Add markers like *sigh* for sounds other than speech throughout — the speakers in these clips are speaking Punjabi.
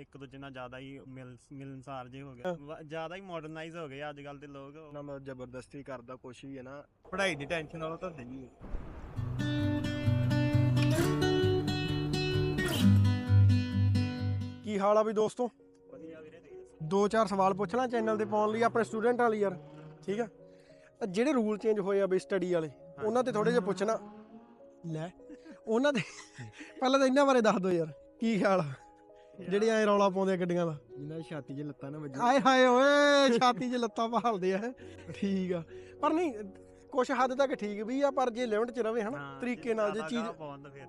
ਇੱਕ ਦੂਜੇ ਨਾਲ ਜ਼ਿਆਦਾ ਹੀ ਮਿਲ ਮਿਲਨਸਾਰ ਜੇ ਹੋ ਗਏ। ਵ- ਜ਼ਿਆਦਾ ਹੀ ਮਾਡਰਨਾਈਜ਼ ਹੋ ਗਏ ਅੱਜ ਕੱਲ ਦੇ ਲੋਕ। ਨਾ ਮੈਂ ਜ਼ਬਰਦਸਤੀ ਕਰਦਾ ਕੁਛ ਵੀ ਹੈ ਨਾ। ਪੜ੍ਹਾਈ ਦੀ ਟੈਨਸ਼ਨ ਨਾਲੋਂ ਤਾਂ ਸਹੀ ਹੈ। ਕੀ ਹਾਲ ਆ ਵੀ ਦੋਸਤੋ? ਦੋ ਚਾਰ ਸਵਾਲ ਪੁੱਛਣਾ ਚੈਨਲ ਤੇ ਪਾਉਣ ਲਈ ਆਪਣੇ ਸਟੂਡੈਂਟਾਂ ਲਈ ਯਾਰ ਠੀਕ ਆ? ਅਹ ਜਿਹੜੇ ਰੂਲ ਚੇਂਜ ਹੋਏ ਆ ਬਈ ਸਟੱਡੀ ਵਾਲੇ ਉਹਨਾਂ ਤੇ ਥੋੜੇ ਜਿਹਾ ਪੁੱਛਣਾ। ਲੈ ਉਹਨਾਂ ਦੇ ਪਹਿਲਾਂ ਤਾਂ ਇਹਨਾਂ ਬਾਰੇ ਦੱਸ ਦਿਓ ਯਾਰ ਕੀ ਖਿਆਲ ਆ? ਜਿਹੜੇ ਐ ਰੌਲਾ ਪਾਉਂਦੇ ਆ ਗੱਡੀਆਂ ਦਾ। ਜਿਨ੍ਹਾਂ ਦੀ ਛਾਤੀ 'ਚ ਲੱਤਾਂ ਨਾ ਵੱਜੀ ਆਏ ਹਾਏ ਓਏ ਛਾਤੀ 'ਚ ਲੱਤਾਂ ਭਾਲਦੇ ਆ ਠੀਕ ਆ। ਪਰ ਨਹੀਂ ਕੁਛ ਹੱਦ ਤੱਕ ਠੀਕ ਵੀ ਆ ਪਰ ਜੇ ਲਿਮਟ 'ਚ ਰਵੇ ਹਨਾ ਤਰੀਕੇ ਨਾਲ ਜੇ ਚੀਜ਼ ਤਾਂ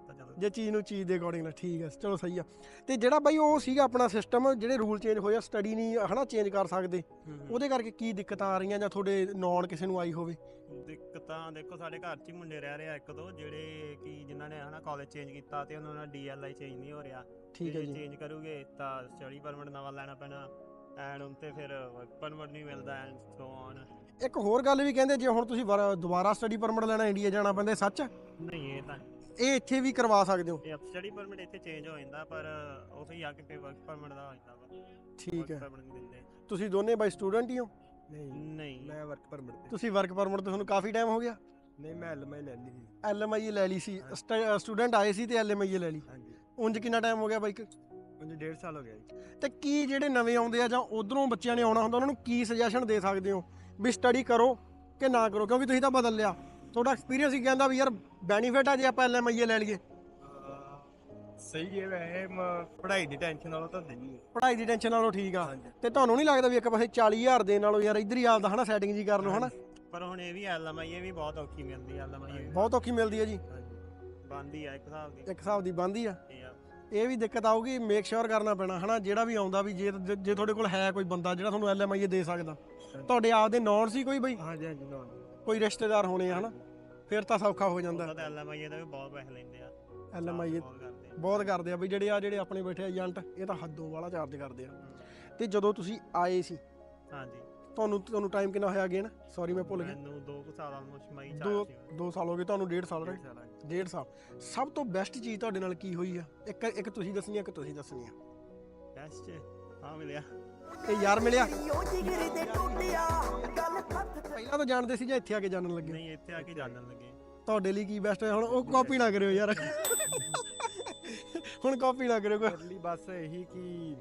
ਤਾਂ ਜੇ ਚੀਜ਼ ਨੂੰ ਚੀਜ਼ ਦੇ ਅਕੋਰਡਿੰਗ ਨਾਲ ਠੀਕ ਹੈ ਚਲੋ ਸਹੀ ਆ। ਤੇ ਜਿਹੜਾ ਬਾਈ ਉਹ ਸੀਗਾ ਆਪਣਾ ਸਿਸਟਮ ਜਿਹੜੇ ਰੂਲ ਚੇਂਜ ਹੋਏ ਆ ਸਟੱਡੀ ਨਹੀਂ ਹਨਾ ਚੇਂਜ ਕਰ ਸਕਦੇ। ਉਹਦੇ ਕਰਕੇ ਕੀ ਦਿੱਕਤਾਂ ਆ ਰਹੀਆਂ ਜਾਂ ਤੁਹਾਡੇ ਨੌਨ ਕਿਸੇ ਨੂੰ ਆਈ ਹੋਵੇ? ਦਿੱਕਤਾਂ ਦੇਖੋ ਸਾਡੇ ਘਰ 'ਚ ਹੀ ਮੁੰਡੇ ਰਹਿ ਰਹੇ ਆ ਇੱਕ ਦੋ ਜਿਹੜੇ ਕਿ ਜਿਨ੍ਹਾਂ ਨੇ ਹਨਾ ਕਾਲਜ ਚੇਂਜ ਕੀਤਾ ਤੇ ਉਹਨਾਂ ਦਾ ਡੀਐਲਆਈ ਚੇਂਜ ਨਹੀਂ ਹੋ ਰਿਹਾ। ਠੀਕ ਹੈ ਜੀ ਚੇਂਜ ਕਰੋਗੇ ਤਾਂ ਸਟੱਡੀ ਪਰਮਿਟ ਨਵਾਂ ਲੈਣਾ ਪੈਣਾ ਐਂਡ ਉੱਤੇ ਫਿਰ ਵਰਕ ਪਰਮਿਟ ਨਹੀਂ ਮਿਲਦਾ ਐਂਡ ਸੋ ਔਨ ਇੱਕ ਹੋਰ ਗੱਲ ਵੀ ਕਹਿੰਦੇ ਜੇ ਹੁਣ ਤੁਸੀਂ ਵਾਰ- ਦੁਬਾਰਾ ਸਟੱਡੀ ਪਰਮਿਟ ਲੈਣਾ ਇੰਡੀਆ ਜਾਣਾ ਪੈਂਦਾ ਇਹ ਸੱਚ? ਨਹੀਂ ਇਹ ਤਾਂ ਇਹ ਇੱਥੇ ਵੀ ਕਰਵਾ ਸਕਦੇ ਹੋ? ਇਹ ਸਟੱਡੀ ਪਰਮਿਟ ਇੱਥੇ ਚੇਂਜ ਹੋ ਜਾਂਦਾ ਪਰ ਉਹ ਹੀ ਆ ਕੇ ਫਿਰ ਵਰਕ ਪਰਮਿਟ ਦਾ ਹੋ ਜਾਂਦਾ ਵਾ। ਠੀਕ ਹੈ। ਪਰਮਿਟ ਨਹੀਂ ਦਿੰਦੇ। ਤੁਸੀਂ ਦੋਨੇ ਬਾਈ ਸਟੂਡੈਂਟ ਹੀ ਹੋ? ਨਹੀਂ ਨਹੀਂ। ਮੈਂ ਵਰਕ ਪਰਮਿਟ ਤੇ। ਤੁਸੀਂ ਵਰਕ ਪਰਮਿਟ ਤੇ ਤੁਹਾਨੂੰ ਕਾਫੀ ਟਾਈਮ ਹੋ ਗਿਆ? ਨਹੀਂ ਮੈਂ ਐਲਐਮਆਈ ਲੈ ਲਈ ਸੀ। ਐਲਐਮਆਈ ਲੈ ਲਈ ਸੀ। ਸਟੂਡੈਂਟ ਆਏ ਸੀ ਤੇ ਐਲਐਮਆਈ ਲੈ ਲਈ। ਹਾਂਜੀ। ਉਂਝ ਕਿੰਨਾ ਟਾਈਮ ਹੋ ਗਿਆ ਬਾਈ? ਉਹਨੂੰ ਡੇਢ ਸਾਲ ਹੋ ਗਿਆ ਜੀ। ਤੇ ਕੀ ਜਿਹੜੇ ਨਵੇਂ ਆਉਂਦੇ ਆ ਜਾਂ ਉਧਰੋਂ ਬੱਚਿਆਂ ਨੇ ਆਉਣਾ ਹੁੰਦਾ ਉਹਨਾਂ ਨੂੰ ਕੀ ਸੁਜੈਸ਼ਨ ਦੇ ਸਕਦੇ ਹੋ? ਵੀ ਸਟੱਡੀ ਕਰੋ ਕਿ ਨਾ ਕਰੋ ਕਿਉਂਕਿ ਤੁਸੀਂ ਤਾਂ ਬਦਲ ਲਿਆ। ਤੁਹਾਡਾ ਐਕਸਪੀਰੀਅੰਸ ਹੀ ਕਹਿੰਦਾ ਵੀ ਯਾਰ ਬੈਨੀਫਿਟ ਆ ਜੇ ਆਪਾਂ ਐਲਐਮਆਈ ਲੈ ਲਈਏ। ਸਹੀ ਹੈ ਵੈਸੇ ਪੜ੍ਹਾਈ ਦੀ ਟੈਨਸ਼ਨ ਨਾਲੋਂ ਤਾਂ ਸਹੀ ਹੈ। ਪੜ੍ਹਾਈ ਦੀ ਟੈਨਸ਼ਨ ਨਾਲੋਂ ਠੀਕ ਆ। ਤੇ ਤੁਹਾਨੂੰ ਨਹੀਂ ਲੱਗਦਾ ਵੀ ਇੱਕ ਪਾਸੇ 40000 ਦੇਣ ਨਾਲੋਂ ਯਾਰ ਇੱਧਰ ਹੀ ਆਪਦਾ ਹਨਾ ਸੈਟਿੰਗ ਜੀ ਕਰ ਲਓ ਹਨਾ? ਪਰ ਹੁਣ ਇਹ ਵੀ ਐਲਐਮਆਈ ਇਹ ਵੀ ਬਹੁਤ ਔਖੀ ਮਿਲਦੀ ਐਲਐਮਆਈ ਬਹੁਤ ਔਖੀ ਮਿਲਦੀ ਹੈ ਜੀ। ਬੰਦੀ ਆ ਇੱਕ ਹਿਸਾਬ ਦੀ। ਇੱਕ ਹਿਸਾਬ ਦੀ ਬੰਦੀ ਆ। ਇਹ ਵੀ ਦਿੱਕਤ ਆਊਗੀ ਮੇਕ ਸ਼ੋਰ ਕਰਨਾ ਪੈਣਾ ਹਨਾ? ਜਿਹੜਾ ਵੀ ਆਉਂਦਾ ਵੀ ਜੇ ਜੇ ਤੁਹਾਡੇ ਕੋਲ ਹੈ ਕੋਈ ਬੰਦਾ ਜਿਹੜਾ ਤੁਹਾਨੂੰ ਐਲਐਮਆਈ ਦੇ ਸਕਦਾ। ਤੁਹਾਡੇ ਆਪਦੇ ਨੌਨ ਸੀ ਕੋਈ ਬਈ? ਹਾਂਜੀ ਹਾਂਜੀ ਨਾ ਕੋਈ ਰਿਸ਼ਤੇਦਾਰ ਹੋਣੇ ਆ ਹਨਾ? ਫਿਰ ਤਾਂ ਸੌਖਾ ਹੋ ਜਾਂਦਾ। ਉਹਦਾ ਐਲਐਮਆਈ ਦਾ ਵੀ ਬਹੁਤ ਪੈਸੇ ਲੈਂਦੇ ਆ। ਐਲਐਮਆਈ ਬਹੁਤ ਕਰਦੇ ਆ। ਬਹੁਤ ਕਰਦੇ ਆ ਵੀ ਜਿਹੜੇ ਆ ਜਿਹੜੇ ਆਪਣੇ ਬੈਠੇ ਏਜੰਟ ਇਹ ਤਾਂ ਹੱਦੋਂ ਵਾਲਾ ਚਾਰਜ ਕਰਦੇ ਆ। ਤੇ ਜਦੋਂ ਤੁਸੀਂ ਆਏ ਸੀ ਹਾਂਜੀ। ਤੁਹਾਨੂੰ ਤੁਹਾਨੂੰ ਟਾਈਮ ਕਿੰਨਾ ਹੋਇਆ ਗਿਆ ਨਾ ਸੌਰੀ ਮੈਂ ਭੁੱਲ ਗਿਆ। ਮੈਨੂੰ 2 ਸਾਲ ਆਲਮੋਸਟ ਮਈ ਚ ਦੋ ਆਇਆ ਸੀ ਦੋ ਸਾਲ ਹੋ ਗਏ ਤੁਹਾਨੂੰ ਡੇਢ ਸਾਲ ਡੇਢ ਰਹੇ ਸਾਲ ਆ ਜੀ। ਡੇਢ ਸਾਲ। ਸਭ ਤੋਂ ਬੈਸਟ ਚੀਜ਼ ਤੁਹਾਡੇ ਨਾਲ ਕੀ ਹੋਈ ਆ? ਇੱਕ ਇੱਕ ਤੁਸੀਂ ਦੱਸਣੀ ਆ ਇੱਕ ਤੁਸੀਂ ਦੱਸਣੀ ਆ। ਬੈਸਟ ਹਾਂ ਮਿਲਿਆ। ਤੇ ਯਾਰ ਮਿਲਿਆ? ਓ ਜਿਗਰ ਦੇ ਟੁੱਟਿਆ ਗੱਲ ਖੱਤ ਪਹਿਲਾਂ ਤਾਂ ਜਾਣਦੇ ਸੀ ਜਾਂ ਇੱਥੇ ਆ ਕੇ ਜਾਣਨ ਲੱਗੇ? ਨਹੀਂ ਇੱਥੇ ਆ ਕੇ ਜਾਣਨ ਲੱਗੇ। ਤੁਹਾਡੇ ਲਈ ਕੀ ਬੈਸਟ ਹੈ ਹੁਣ ਉਹ ਕਾਪੀ ਨਾ ਕਰਿਓ ਯਾਰ। *laughs* ਹੁਣ ਕਾਪੀ ਨਾ ਕਰਿਓ ਕੋਈ। ਬਸ ਇਹੀ ਕਿ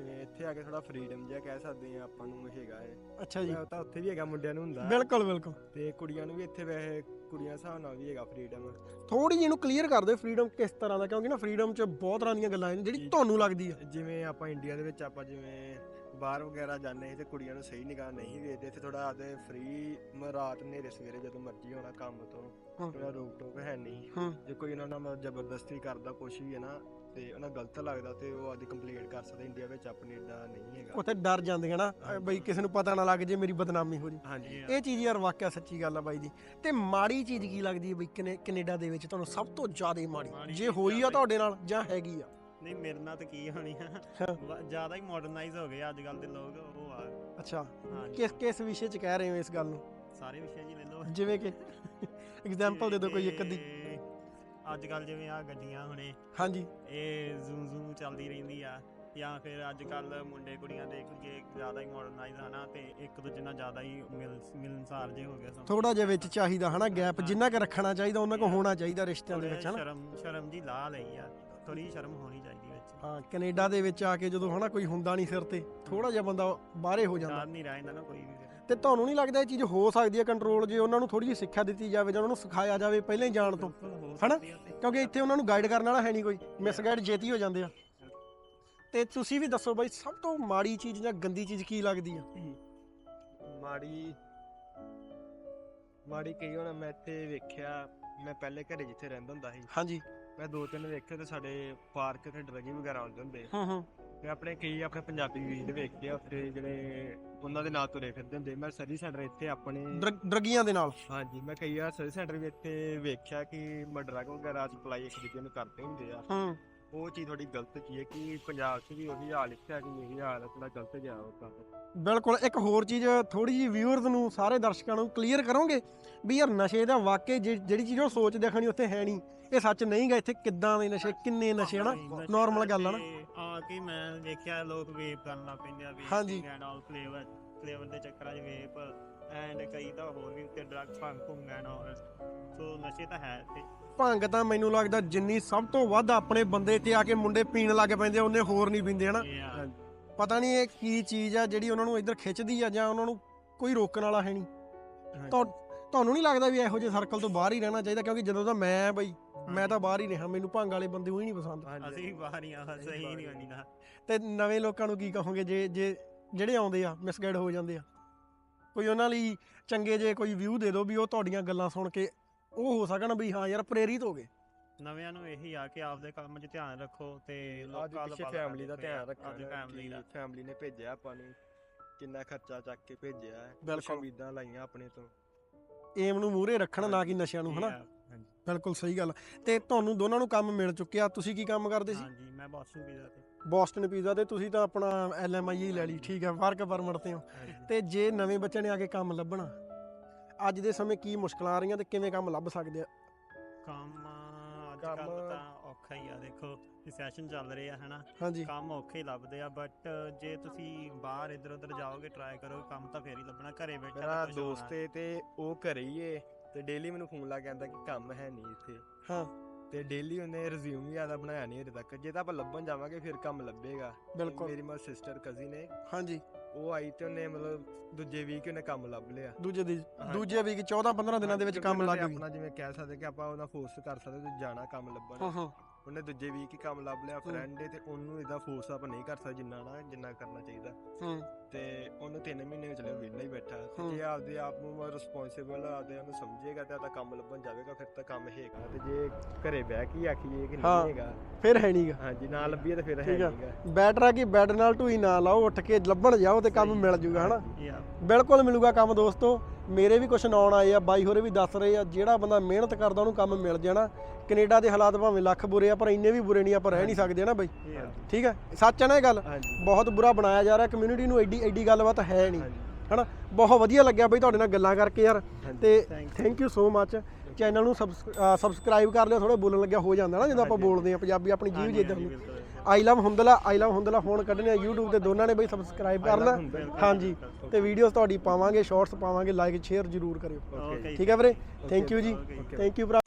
ਜਿਵੇਂ ਇੱਥੇ ਆ ਕੇ ਥੋੜਾ ਫਰੀडम ਜਿਹਾ ਕਹਿ ਸਕਦੇ ਆ ਆਪਾਂ ਨੂੰ ਹੈਗਾ ਹੈ ਅੱਛਾ ਜੀ। ਤਾਂ ਉੱਥੇ ਵੀ ਹੈਗਾ ਮੁੰਡਿਆਂ ਨੂੰ ਹੁੰਦਾ। ਬਿਲਕੁਲ ਬਿਲਕੁਲ। ਤੇ ਕੁੜੀਆਂ ਨੂੰ ਵੀ ਇੱਥੇ ਵੈਸੇ ਕੁੜੀਆਂ ਹਿਸਾਬ ਨਾਲ ਵੀ ਹੈਗਾ ਫਰੀडम ਥੋੜੀ ਜਿਹੀ ਇਹਨੂੰ ਕਲੀਅਰ ਕਰ ਦਿਓ ਫਰੀडम ਕਿਸ ਤਰ੍ਹਾਂ ਦਾ ਕਿਉਂਕਿ ਨਾ ਫਰੀडम 'ਚ ਬਹੁਤ ਤਰ੍ਹਾਂ ਦੀਆਂ ਗੱਲਾਂ ਨੇ ਜਿਹੜੀ ਤੁਹਾਨੂੰ ਲੱਗਦੀ ਆ। ਜਿਵੇਂ ਆਪਾਂ ਇੰਡੀਆ ਦੇ ਵਿੱਚ ਆਪਾਂ ਜਿਵੇਂ ਬਾਹਰ ਵਗੈਰਾ ਜਾਂਦੇ ਸੀ ਤੇ ਕੁੜੀਆਂ ਨੂੰ ਸਹੀ ਨਿਗਾਹ ਨਹੀਂ ਵੇਖਦੇ ਇੱਥੇ ਥੋੜਾ ਆਦੇ ਫ੍ਰੀ ਰਾਤ ਹਨੇਰੇ ਸਵੇਰੇ ਜਦੋਂ ਮਰਜ਼ੀ ਹੋਣਾ ਕੰਮ ਤੋਂ। ਥੋੜਾ ਰੋਕ ਟੋਕ ਹੈ ਨਹੀਂ। ਜੇ ਕੋਈ ਉਹਨਾਂ ਨਾਲ ਜ਼ਬਰਦਸਤੀ ਕਰਦਾ ਕੁਛ ਵੀ ਹੈ ਨਾ ਤੇ ਉਹਨਾਂ ਗਲਤ ਲੱਗਦਾ ਤੇ ਉਹ ਆਦੀ ਕੰਪਲੀਟ ਕਰ ਸਕਦਾ ਇੰਡੀਆ ਵਿੱਚ ਆਪਣੇ ਏਦਾਂ ਨਹੀਂ ਹੈਗਾ। ਉੱਥੇ ਡਰ ਜਾਂਦੀਆਂ ਨਾ ਅਹ ਬਈ ਕਿਸੇ ਨੂੰ ਪਤਾ ਨਾ ਲੱਗ ਜੇ ਮੇਰੀ ਬਦਨਾਮੀ ਹੋ ਜੇ। ਹਾਂਜੀ। ਇਹ ਚੀਜ਼ ਯਾਰ ਵਾਕਿਆ ਸੱਚੀ ਗੱਲ ਆ ਬਾਈ ਜੀ। ਤੇ ਮਾੜੀ ਚੀਜ਼ ਕੀ ਲੱਗਦੀ ਹੈ ਬਈ ਕਨੇ- ਕੈਨੇਡਾ ਦੇ ਵਿੱਚ ਤੁਹਾਨੂੰ ਸਭ ਤੋਂ ਜ਼ਿਆਦਾ ਮਾੜੀ ਜੇ ਹੋਈ ਆ ਤੁਹਾਡੇ ਨਾਲ ਜਾਂ ਹੈਗੀ ਆ? ਨਹੀਂ ਮੇਰੇ ਨਾਲ ਤਾਂ ਕੀ ਹੋਣੀ ਆ। ਜ਼ਿਆਦਾ ਹੀ ਮਾਡਰਨਾਈਜ਼ ਹੋ ਗਏ ਅੱਜ ਕੱਲ ਦੇ ਲੋਕ ਉਹ ਆ। ਅੱਛਾ। ਹਾਂਜੀ। ਕਿਸ ਕਿਸ ਵਿਸ਼ੇ 'ਚ ਕਹਿ ਰਹੇ ਹੋ ਇਸ ਗੱਲ ਨੂੰ? ਸਾਰੇ ਵਿਸ਼ੇ ਜੀ ਲੈ ਲਓ। ਜਿਵੇਂ ਕਿ ਐਗਜ਼ਾਮਪਲ ਦੇ ਦਿਓ ਕੋਈ ਇੱਕ ਦੀ ਅੱਜ ਕੱਲ ਜਿਵੇਂ ਆ ਗੱਡੀਆਂ ਹੁਣੇ। ਹਾਂਜੀ। ਇਹ ਜ਼ੂਮ ਜ਼ੂਮ ਚੱਲਦੀ ਰਹਿੰਦੀ ਆ। ਜਾਂ ਫਿਰ ਅੱਜ ਕੱਲ ਮੁੰਡੇ ਕੁੜੀਆਂ ਦੇਖ ਲਈਏ ਜ਼ਿਆਦਾ ਹੀ ਮਾਡਰਨਾਈਜ਼ ਹਨਾ ਤੇ ਇੱਕ ਦੂਜੇ ਨਾਲ ਜ਼ਿਆਦਾ ਹੀ ਮਿਲ ਮਿਲਨਸਾਰ ਜੇ ਹੋ ਗਏ ਸਭ ਥੋੜਾ ਜਿਹਾ ਵਿੱਚ ਚਾਹੀਦਾ ਹਨਾ ਗੈਪ ਜਿੰਨਾ ਕੁ ਰੱਖਣਾ ਚਾਹੀਦਾ ਉਹਨਾਂ ਕੋ ਹੋਣਾ ਚਾਹੀਦਾ ਰਿਸ਼ਤਿਆਂ ਦੇ ਵਿੱਚ ਹਨਾ। ਸ਼ਰਮ ਸ਼ਰਮ ਜੀ ਲਾ ਲਈ ਆ। ਥੋੜੀ ਸ਼ਰਮ ਹੋਣੀ ਚਾਹੀਦੀ ਵਿੱਚ ਹਾਂ ਕੈਨੇਡਾ ਦੇ ਵਿੱਚ ਆ ਕੇ ਜਦੋਂ ਹਨਾ ਕੋਈ ਹੁੰਦਾ ਨਹੀਂ ਸਿਰ ਤੇ ਥੋੜਾ ਜਿਹਾ ਬੰਦਾ ਬਾਹਰੇ ਹੋ ਜਾਂਦਾ ਡਰ ਨਹੀਂ ਰਹਿ ਜਾਂਦਾ ਨਾ ਕੋਈ ਵੀ ਫਿਰ। ਤੇ ਤੁਹਾਨੂੰ ਨਹੀਂ ਲੱਗਦਾ ਇਹ ਚੀਜ਼ ਹੋ ਸਕਦੀ ਹੈ ਕੰਟਰੋਲ ਜੇ ਉਹਨਾਂ ਨੂੰ ਥੋੜੀ ਜਿਹੀ ਸਿੱਖਿਆ ਦਿੱਤੀ ਜਾਵੇ ਜਾਂ ਉਹਨਾਂ ਨੂੰ ਸਿਖਾਇਆ ਜਾਵੇ ਪਹਿਲਾਂ ਹੀ ਜਾਣ ਤੋਂ ਬਿਲਕੁਲ ਹੋ ਹਨਾ? ਸਕਦੀ ਆ ਤੇ। ਕਿਉਂਕਿ ਇੱਥੇ ਉਹਨਾਂ ਨੂੰ ਗਾਈਡ ਕਰਨ ਵਾਲਾ ਹੈ ਨਹੀਂ ਕੋਈ ਮਿਸਗਾਈਡ ਜੇਤੀ ਹੋ ਜਾਂਦੇ ਆ ਤੇ ਤੁਸੀਂ ਵੀ ਦੱਸੋ ਬਾਈ ਸਭ ਤੋਂ ਮਾੜੀ ਚੀਜ਼ ਜਾਂ ਗੰਦੀ ਚੀਜ਼ ਕੀ ਲੱਗਦੀ ਆ ਮਾੜੀ ਮਾੜੀ ਕਹੀ ਹੁਣ ਮੈਂ ਇੱਥੇ ਵੇਖਿਆ ਮੈਂ ਪਹਿਲੇ ਘਰੇ ਜਿੱਥੇ ਰਹਿੰਦਾ ਹੁੰਦਾ ਸੀ। ਹਾਂਜੀ। ਮੈਂ ਦੋ ਤਿੰਨ ਵੇਖੇ ਤੇ ਸਾਡੇ ਪਾਰਕ ਤੇ ਡਰਗੀ ਵਗੈਰਾ ਆਉਂਦੇ ਹੁੰਦੇ। ਹੂੰ ਹੂੰ। ਮੈਂ ਆਪਣੇ ਕਈ ਆਪਣੇ ਪੰਜਾਬੀ ਵੀਰ ਵੇਖਦੇ ਆ ਉੱਥੇ ਜਿਹੜੇ ਉਹਨਾਂ ਦੇ ਨਾਂ ਤੁਰੇ ਫਿਰਦੇ ਹੁੰਦੇ। ਮੈਂ ਸਰਵਿਸ ਸੈਂਟਰ ਇੱਥੇ ਆਪਣੇ ਡਰਗੀਆਂ ਦੇ ਨਾਲ। ਹਾਂਜੀ ਮੈਂ ਕਈ ਵਾਰ ਸਰਵਿਸ ਸੈਂਟਰ ਵੀ ਇੱਥੇ ਵੇਖਿਆ ਕਿ ਮੈਂ ਡਰਗ ਵਗੈਰਾ ਸਪਲਾਈ ਇੱਕ ਦੂਜੇ ਨੂੰ ਕਰਦੇ ਹੁੰਦੇ ਆ। ਹੂੰ। ਉਹ ਚੀਜ਼ ਥੋੜੀ ਗਲਤ ਕੀ ਹੈ ਕਿ ਪੰਜਾਬ 'ਚ ਵੀ ਉਹੀ ਹਾਲ ਇੱਥੇ ਆ ਕਿ ਇਹੀ ਹਾਲ ਹੈ ਥੋੜਾ ਗਲਤ ਜਿਹਾ ਉਹ ਕੰਮ ਬਿਲਕੁਲ ਇੱਕ ਹੋਰ ਚੀਜ਼ ਥੋੜੀ ਜਿਹੀ ਵਿਊਅਰਸ ਨੂੰ ਸਾਰੇ ਦਰਸ਼ਕਾਂ ਨੂੰ ਕਲੀਅਰ ਕਰੋਗੇ ਵੀ ਯਾਰ ਨਸ਼ੇ ਦਾ ਵਾਕਈ ਜਿ- ਜਿਹੜੀ ਚੀਜ਼ ਉਹ ਸੋਚ ਦੇਖਣੀ ਉੱਥੇ ਹੈ ਨਹੀਂ। ਇਹ ਸੱਚ ਨਹੀਂ ਗਾ ਇੱਥੇ ਕਿੱਦਾਂ ਦੇ ਨਸ਼ੇ ਕਿੰਨੇ ਨਸ਼ੇ ਹਨਾ? ਨਾਰਮਲ ਗੱਲ ਨਾ। ਤੇ ਆ ਕੇ ਮੈਂ ਦੇਖਿਆ ਲੋਕ ਵੇਪ ਕਰਨ ਲੱਗ ਪੈਂਦੇ ਆ ਵੇਪ ਹਾਂਜੀ। ਐਂਡ ਆਲ ਫਲੇਵਰ ਫਲੇਵਰ ਦੇ ਚੱਕਰਾਂ 'ਚ ਵੇਪ ਐਂਡ ਕਈ ਤਾਂ ਹੋਰ ਵੀ ਉੱਤੇ ਡਰੱਗ ਫੰਗ ਭੁੰਗ ਐਂਡ ਆਲ ਸੋ ਨਸ਼ੇ ਤਾਂ ਹੈ ਤੇ ਭੰਗ ਤਾਂ ਮੈਨੂੰ ਲੱਗਦਾ ਜਿੰਨੀ ਸਭ ਤੋਂ ਵੱਧ ਆਪਣੇ ਬੰਦੇ ਇੱਥੇ ਆ ਕੇ ਮੁੰਡੇ ਪੀਣ ਲੱਗ ਪੈਂਦੇ ਆ, ਉਹਨੇ ਹੋਰ ਨਹੀਂ ਪੀਂਦੇ ਹਨਾ? ਹਾਂਜੀ। ਪਤਾ ਨਹੀਂ ਇਹ ਕੀ ਚੀਜ਼ ਆ ਜਿਹੜੀ ਉਹਨਾਂ ਨੂੰ ਇੱਧਰ ਖਿੱਚਦੀ ਆ ਜਾਂ ਉਹਨਾਂ ਨੂੰ ਕੋਈ ਰੋਕਣ ਵਾਲਾ ਹੈ ਨਹੀਂ। ਤੁਹਾ- ਤੁਹਾਨੂੰ ਨਹੀਂ ਲੱਗਦਾ ਵੀ ਇਹੋ ਜਿਹੇ ਸਰਕਲ ਤੋਂ ਬਾਹਰ ਹੀ ਰਹਿਣਾ ਚਾਹੀਦਾ? ਕਿਉਂਕਿ ਜਦੋਂ ਦਾ ਮੈਂ ਬਈ ਮੈਂ ਤਾਂ ਬਾਹਰ ਹੀ ਰਿਹਾ ਮੈਨੂੰ ਭੰਗ ਵਾਲੇ ਬੰਦੇ ਉਹੀ ਨਹੀਂ ਪਸੰਦ। ਅਸੀਂ ਵੀ ਬਾਹਰ ਹੀ ਆ ਸਹੀ ਨਹੀਂ ਹੋਣੀ ਨਾ ਤੇ ਨਵੇਂ ਲੋਕਾਂ ਨੂੰ ਕੀ ਕਹੋਗੇ? ਜੇ ਜੇ ਜਿਹੜੇ ਆਉਂਦੇ ਆ ਮਿਸਗਾਈਡ ਹੋ ਜਾਂਦੇ ਆ ਕੋਈ ਉਹਨਾਂ ਲਈ ਚੰਗੇ ਜੇ ਕੋਈ ਵਿਊ ਦੇ ਦਿਓ ਵੀ ਉਹ ਤੁਹਾਡੀਆਂ ਗੱਲਾਂ ਸੁਣ ਕੇ ਉਹ ਹੋ ਸਕਣ ਵੀ ਹਾਂ ਯਾਰ ਪ੍ਰੇਰਿਤ ਹੋ ਗਏ। ਨਵਿਆਂ ਨੂੰ ਇਹੀ ਆ ਕਿ ਆਪਦੇ ਕੰਮ 'ਚ ਧਿਆਨ ਰੱਖੋ ਤੇ ਅੱਜ ਲੋਕਾਂ ਦਾ ਪਿੱਛੇ ਫੈਮਿਲੀ ਦਾ ਧਿਆਨ ਯਾਰ, ਰੱਖਣਾ ਫੈਮਿਲੀ ਦਾ। ਫੈਮਿਲੀ ਨੇ ਭੇਜਿਆ ਆਪਾਂ ਨੂੰ ਕਿੰਨਾ ਖਰਚਾ ਚੱਕ ਕੇ ਭੇਜਿਆ ਹੈ ਕੁਛ ਬਿਲਕੁਲ। ਉਮੀਦਾਂ ਲਾਈਆਂ ਆਪਣੇ ਤੋਂ। ਏਮ ਨੂੰ ਮੂਹਰੇ ਰੱਖਣ ਨਾ ਕਿ ਨਸ਼ਿਆਂ ਨੂੰ ਹਨਾ। ਬਿਲਕੁਲ ਸਹੀ ਗੱਲ। ਤੇ ਤੁਹਾਨੂੰ ਦੋਨਾਂ ਨੂੰ ਕੰਮ ਮਿਲ ਚੁੱਕਿਆ ਤੁਸੀਂ ਕੀ ਕੰਮ ਕਰਦੇ ਸੀ? ਹਾਂਜੀ ਮੈਂ ਬੌਸਟਨ ਪੀਜ਼ਾ ਤੇ ਬੋਸਟਨ ਪੀਜ਼ਾ ਤੇ ਤੁਸੀਂ ਤਾਂ ਆਪਣਾ ਐਲਐਮਆਈ ਹੀ ਲੈ ਲਈ ਠੀਕ ਹੈ ਵਰਕ ਪਰਮਿਟ ਤੇ ਹੋ। ਤੇ ਜੇ ਨਵੇਂ ਬੱਚੇ ਨੇ ਆ ਕੇ ਕੰਮ ਲੱਭਣਾ ਅੱਜ ਦੇ ਸਮੇਂ ਕੀ ਮੁਸ਼ਕਲਾਂ ਆ ਰਹੀਆਂ ਤੇ ਕਿਵੇਂ ਕੰਮ ਲੱਭ ਸਕਦੇ ਆ? ਕੰਮ ਅੱਜ ਕੰਮ- ਕੱਲ ਤਾਂ ਔਖਾ ਹੀ ਆ ਦੇਖੋ ਸੈਸ਼ਨ ਚੱਲ ਰਹੇ ਆ ਹਨਾ। ਹਾਂਜੀ। ਕੰਮ ਔਖੇ ਹੀ ਲੱਭਦੇ ਆ ਬਟ ਜੇ ਤੁਸੀਂ ਬਾਹਰ ਇੱਧਰ ਉੱਧਰ ਜਾਓਗੇ ਟਰਾਈ ਕਰੋ ਕੰਮ ਤਾਂ ਫੇਰ ਹੀ ਲੱਭਣਾ ਘਰੇ ਬੈਠਾ ਮੇਰਾ ਤਾਂ ਕੁਛ ਹੋਣਾ। ਦੋਸਤ ਏ ਤੇ ਉਹ ਘਰੇ ਹੀ ਏ ਤੇ ਡੇਲੀ ਮੈਨੂੰ ਫੋਨ ਲਾ ਕੇ ਆਂਦਾ ਕਿ ਕੰਮ ਹੈ ਨਹੀਂ ਇੱਥੇ। ਹਾਂ। ਤੇ ਡੇਲੀ ਉਹਨੇ ਰਿਜ਼ਿਊਮ ਵੀ ਆਦਾ ਬਣਾਇਆ ਨਹੀਂ ਹਜੇ ਤੱਕ। ਜੇ ਤਾਂ ਆਪਾਂ ਲੱਭਣ ਜਾਵਾਂਗੇ ਫਿਰ ਕੰਮ ਲੱਭੇਗਾ। ਬਿਲਕੁਲ। ਮੇਰੀ ਮਾ ਸਿਸਟਰ ਕਜ਼ਨ ਏ ਹਾਂਜੀ। ਉਹ ਆਈ ਤੇ ਉਹਨੇ ਮਤਲਬ ਦੂਜੇ ਵੀਕ ਉਹਨੇ ਕੰਮ ਲੱਭ ਲਿਆ। ਦੂਜੇ ਦੀ ਹਾਂਜੀ। ਦੂਜੇ ਵੀਕ 14 15 ਦਿਨਾਂ ਦੇ ਵਿੱਚ ਕਿਉਂਕਿ ਕੰਮ ਉਹਨਾਂ ਲੱਗ ਨੇ ਗਈ। ਆਪਣਾ ਜਿਵੇਂ ਕਹਿ ਸਕਦੇ ਕਿ ਆਪਾਂ ਉਹਨਾਂ ਫੋਰਸ ਕਰ ਸਕਦੇ ਤੇ ਜਾਣਾ ਕੰਮ ਲੱਭਣ। ਹਾਂ ਹਾਂ। ਉਹਨੇ ਦੂਜੇ ਵੀਕ ਹੀ ਕੰਮ ਲੱਭ ਲਿਆ ਹੂੰ। ਫਰੈਂਡ ਤੇ ਉਹਨੂੰ ਇਦਾਂ ਫੋਰਸ ਆਪਾਂ ਨਹੀਂ ਕਰ ਸਕਦੇ ਜਿੰਨਾ ਨਾ ਜਿੰਨਾ ਕਰਨਾ ਚਾਹੀਦਾ। ਹੂੰ। ਤੇ ਉਹਨੂੰ 3 ਮਹੀਨੇ ਵਿੱਚ ਲਿਆ ਵਿਹਲਾ ਹੀ ਬੈਠਾ। ਹੂੰ। ਆਪਦੇ ਆਪ ਨੂੰ ਰਿਸਪੌਂਸਿਬਲ ਆਪਦੇ ਉਹਨੂੰ ਸਮਝੇਗਾ ਤੇ ਆਪਦਾ ਕੰਮ ਲੱਭਣ ਜਾਵੇਗਾ ਫਿਰ ਤਾਂ ਕੰਮ ਹੈਗਾ। ਤੇ ਜੇ ਘਰੇ ਬਹਿ ਕੇ ਆਖੀਏ ਕਿ। ਨਹੀਂ ਹੈਗਾ। ਫਿਰ ਹੈ ਨਹੀਂਗਾ ਹਾਂਜੀ ਨਾ ਲੱਭੀਏ ਤਾਂ ਫਿਰ ਹੈ। ਨਹੀਂਗਾ ਬੈਟਰ ਆ ਕਿ ਬੈਡ ਨਾਲ ਢੂਈ ਨਾ ਲਾਓ ਉੱਠ ਕੇ ਲੱਭਣ ਜਾਓ ਤੇ ਕੰਮ ਮਿਲ ਜੂਗਾ ਹਨਾ। ਬਿਲਕੁਲ ਮਿਲੂਗਾ ਕੰਮ ਦੋਸਤੋ। ਮੇਰੇ ਵੀ ਕੁਝ ਨਾਉਣ ਆਏ ਆ ਬਾਈ ਹੋਰੇ ਵੀ ਦੱਸ ਰਹੇ ਆ ਜਿਹੜਾ ਬੰਦਾ ਮਿਹਨਤ ਕਰਦਾ ਉਹਨੂੰ ਕੰਮ ਮਿਲ ਜਾਣਾ। ਕੈਨੇਡਾ ਦੇ ਹਾਲਾਤ ਭਾਵੇਂ ਲੱਖ ਬੁਰੇ ਆ ਪਰ ਇੰਨੇ ਵੀ ਬੁਰੇ ਨਹੀਂ ਆਪਾਂ ਰਹਿ ਨਹੀਂ ਸਕਦੇ ਨਾ ਬਾਈ। ਠੀਕ ਹੈ ਸੱਚ ਹੈ ਨਾ ਇਹ ਗੱਲ? ਬਹੁਤ ਬੁਰਾ ਬਣਾਇਆ ਜਾ ਰਿਹਾ ਕਮਿਊਨਿਟੀ ਨੂੰ ਐਡੀ ਐਡੀ ਗੱਲਬਾਤ ਹੈ ਨਹੀਂ। ਹਨਾ? ਬਹੁਤ ਵਧੀਆ ਲੱਗਿਆ ਬਈ ਤੁਹਾਡੇ ਨਾਲ ਗੱਲਾਂ ਕਰਕੇ ਯਾਰ। ਤੇ thank you so much channel ਨੂੰ ਸਬਸਕ੍ਰਾਈਬ ਕਰ ਲਿਓ ਥੋੜਾ ਬੋਲਣ ਲੱਗਿਆ ਹੋ ਜਾਂਦਾ ਨਾ ਜਦੋਂ ਆਪਾਂ। ਬੋਲਦੇ ਆ ਪੰਜਾਬੀ ਆਪਣੀ ਜੀਭ ਜਿੱਦਾਂ ਬਿਲਕੁਲ। I love Hundla I love Hundla phone ਕੱਢਣੇ ਆ YouTube ਤੇ ਦੋਨਾਂ ਨੇ ਬਈ ਸਬਸਕ੍ਰਾਈਬ ਕਰਨਾ ਹਾਂਜੀ ਤੇ ਵੀਡੀਓਜ਼ ਤੁਹਾਡੀ ਪਾਵਾਂਗੇ ਸ਼ਾਰਟਸ ਪਾਵਾਂਗੇ ਲਾਈਕ ਸ਼ੇਅਰ ਜ਼ਰੂਰ ਕਰਿਓ। ਠੀਕ ਹੈ ਵੀਰੇ? ਥੈਂਕ ਯੂ ਜੀ. ਥੈਂਕ ਯੂ ਭਰਾ।